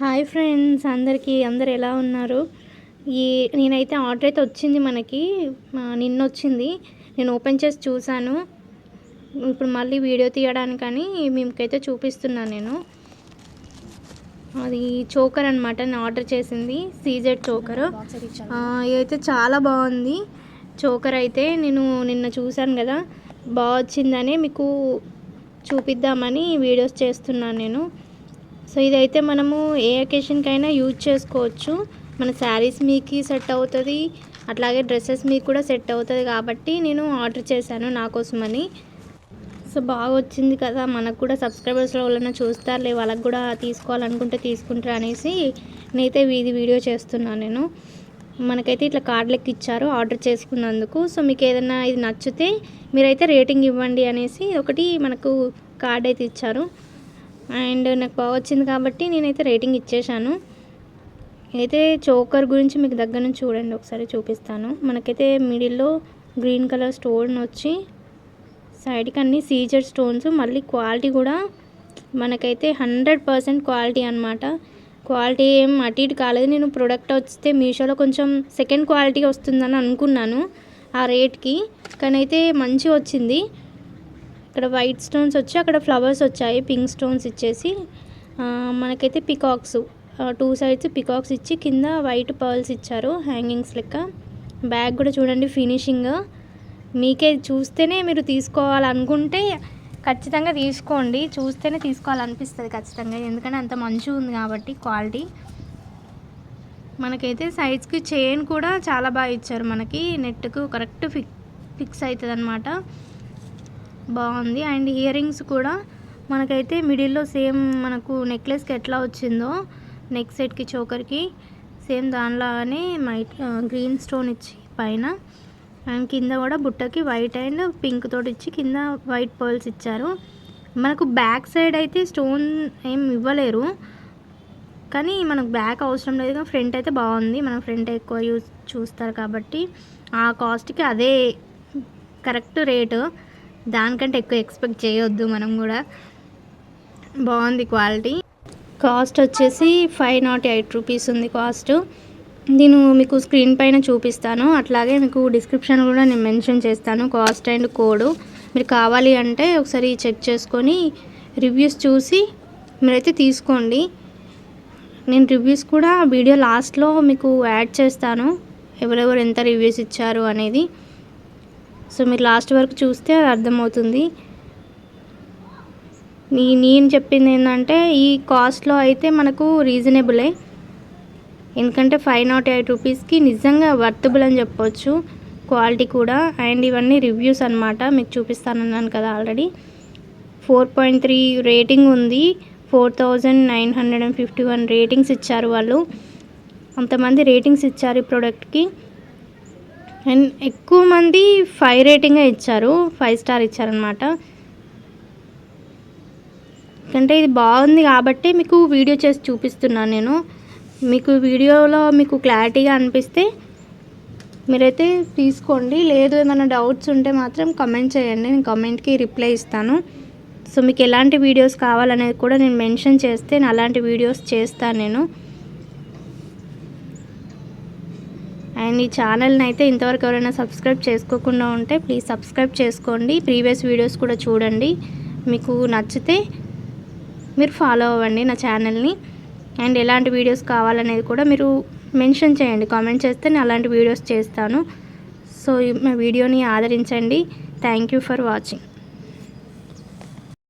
Hi friends అందరికీ అందరు ఎలా ఉన్నారు? ఈ నేనైతే ఆర్డర్ అయితే వచ్చింది మనకి. నిన్న వచ్చింది నేను ఓపెన్ చేసి చూశాను. ఇప్పుడు మళ్ళీ వీడియో తీయడానికని మీకైతే చూపిస్తున్నాను నేను. అది చోకర్ అనమాట నేను ఆర్డర్ చేసింది. CZ choker. ఇదైతే చాలా బాగుంది. చోకర్ అయితే నేను నిన్న చూశాను కదా. బాగా వచ్చిందని మీకు చూపిద్దామని వీడియోస్ చేస్తున్నాను నేను. సో ఇదైతే మనము ఏ అకేషన్కైనా యూజ్ చేసుకోవచ్చు. మన శారీస్ మీకు సెట్ అవుతుంది అట్లాగే డ్రెస్సెస్ మీకు కూడా సెట్ అవుతుంది కాబట్టి నేను ఆర్డర్ చేశాను నా కోసమని. సో బాగా వచ్చింది కదా మనకు కూడా సబ్స్క్రైబర్స్లో వాళ్ళన్నా చూస్తారులే వాళ్ళకి కూడా తీసుకోవాలనుకుంటే తీసుకుంటారు అనేసి నేనైతే ఇది వీడియో చేస్తున్నాను నేను. మనకైతే ఇట్లా కార్డు లెక్క ఇచ్చారు ఆర్డర్ చేసుకున్నందుకు. సో మీకు ఏదైనా ఇది నచ్చితే మీరైతే రేటింగ్ ఇవ్వండి అనేసి ఒకటి మనకు కార్డ్ అయితే ఇచ్చారు. అండ్ నాకు బాగా వచ్చింది కాబట్టి నేనైతే రేటింగ్ ఇచ్చేసాను అయితే చోకర్ గురించి మీకు దగ్గర నుంచి చూడండి ఒకసారి చూపిస్తాను. మనకైతే మిడిల్లో గ్రీన్ కలర్ స్టోన్ వచ్చి సైడ్కి అన్ని సీజర్ స్టోన్స్ మళ్ళీ క్వాలిటీ కూడా మనకైతే హండ్రెడ్ పర్సెంట్ క్వాలిటీ అనమాట క్వాలిటీ ఏం అటు ఇటు కాలేదు. నేను ప్రోడక్ట్ వస్తే మీషోలో కొంచెం సెకండ్ క్వాలిటీ వస్తుందని అనుకున్నాను ఆ రేట్కి. కానీ అయితే మంచి వచ్చింది. ఇక్కడ వైట్ స్టోన్స్ వచ్చి అక్కడ ఫ్లవర్స్ వచ్చాయి. పింక్ స్టోన్స్ ఇచ్చేసి మనకైతే పికాక్స్ టూ సైడ్స్ పికాక్స్ ఇచ్చి కింద వైట్ పర్ల్స్ ఇచ్చారు హ్యాంగింగ్స్ లెక్క. బ్యాగ్ కూడా చూడండి ఫినిషింగ్. మీకే చూస్తేనే మీరు తీసుకోవాలనుకుంటే ఖచ్చితంగా తీసుకోండి. చూస్తేనే తీసుకోవాలనిపిస్తుంది ఖచ్చితంగా. ఎందుకంటే అంత మంచిగా ఉంది కాబట్టి క్వాలిటీ. మనకైతే సైడ్స్కి చైన్ కూడా చాలా బాగా ఇచ్చారు. మనకి నెట్కు కరెక్ట్ ఫిక్ ఫిక్స్ అవుతుంది అనమాట బాగుంది. అండ్ ఇయర్ రింగ్స్ కూడా మనకైతే మిడిల్లో సేమ్ మనకు నెక్లెస్కి ఎట్లా వచ్చిందో నెక్ సెట్కి చోకర్కి సేమ్ దానిలాగానే మైట్ గ్రీన్ స్టోన్ ఇచ్చి పైన. అండ్ కింద కూడా బుట్టకి వైట్ అండ్ పింక్ తోటి ఇచ్చి కింద వైట్ పర్ల్స్ ఇచ్చారు. మనకు బ్యాక్ సైడ్ అయితే స్టోన్ ఏం ఇవ్వలేరు. కానీ మనకు బ్యాక్ అవసరం లేదు కానీ ఫ్రంట్ అయితే బాగుంది. మనం ఫ్రంట్ ఎక్కువ యూజ్ చూస్తారు కాబట్టి ఆ కాస్ట్కి అదే కరెక్ట్ రేటు. దానికంటే ఎక్కువ ఎక్స్పెక్ట్ చేయొద్దు మనం కూడా. బాగుంది క్వాలిటీ కాస్ట్ వచ్చేసి ఫైవ్ నాట్ ఎయిట్ రూపీస్ ఉంది కాస్ట్ నేను మీకు స్క్రీన్ పైన చూపిస్తాను. అట్లాగే మీకు డిస్క్రిప్షన్ కూడా నేను మెన్షన్ చేస్తాను కాస్ట్ అండ్ కోడ్ మీరు కావాలి అంటే ఒకసారి చెక్ చేసుకొని రివ్యూస్ చూసి మీరైతే తీసుకోండి. నేను రివ్యూస్ కూడా వీడియో లాస్ట్లో మీకు యాడ్ చేస్తాను. ఎవరెవరు ఎంత రివ్యూస్ ఇచ్చారు అనేది. సో మీరు లాస్ట్ వరకు చూస్తే అది అర్థమవుతుంది. నీ నేను చెప్పింది ఏంటంటే ఈ కాస్ట్లో అయితే మనకు రీజనబులే. ఎందుకంటే ఫైవ్ నాట్ ఎయిట్ రూపీస్కి నిజంగా వర్తబుల్ అని చెప్పొచ్చు క్వాలిటీ కూడా. అండ్ ఇవన్నీ రివ్యూస్ అనమాట మీకు చూపిస్తానన్నాను కదా already. Four point three rating ఉంది. Four thousand nine hundred and fifty one ratings ఇచ్చారు వాళ్ళు. అంతమంది రేటింగ్స్ ఇచ్చారు ఈ ప్రోడక్ట్కి. అండ్ ఎక్కువ మంది ఫైవ్ రేటింగే ఇచ్చారు ఫైవ్ స్టార్ ఇచ్చారనమాట అంటే ఇది బాగుంది కాబట్టి మీకు వీడియో చేసి చూపిస్తున్నాను నేను. మీకు వీడియోలో మీకు క్లారిటీగా అనిపిస్తే మీరైతే తీసుకోండి. లేదు ఏమైనా డౌట్స్ ఉంటే మాత్రం కమెంట్ చేయండి. నేను కమెంట్కి రిప్లై ఇస్తాను. సో మీకు ఎలాంటి వీడియోస్ కావాలనేది కూడా నేను మెన్షన్ చేస్తే నేను అలాంటి వీడియోస్ చేస్తాను నేను. అండ్ ఈ ఛానల్ని అయితే ఇంతవరకు ఎవరైనా సబ్స్క్రైబ్ చేసుకోకుండా ఉంటే ప్లీజ్ సబ్స్క్రైబ్ చేసుకోండి. ప్రీవియస్ వీడియోస్ కూడా చూడండి. మీకు నచ్చితే మీరు ఫాలో అవ్వండి నా ఛానల్ని. అండ్ ఎలాంటి వీడియోస్ కావాలనేది కూడా మీరు మెన్షన్ చేయండి. కామెంట్ చేస్తే నేను అలాంటి వీడియోస్ చేస్తాను. సో మా వీడియోని ఆదరించండి. Thank you for watching.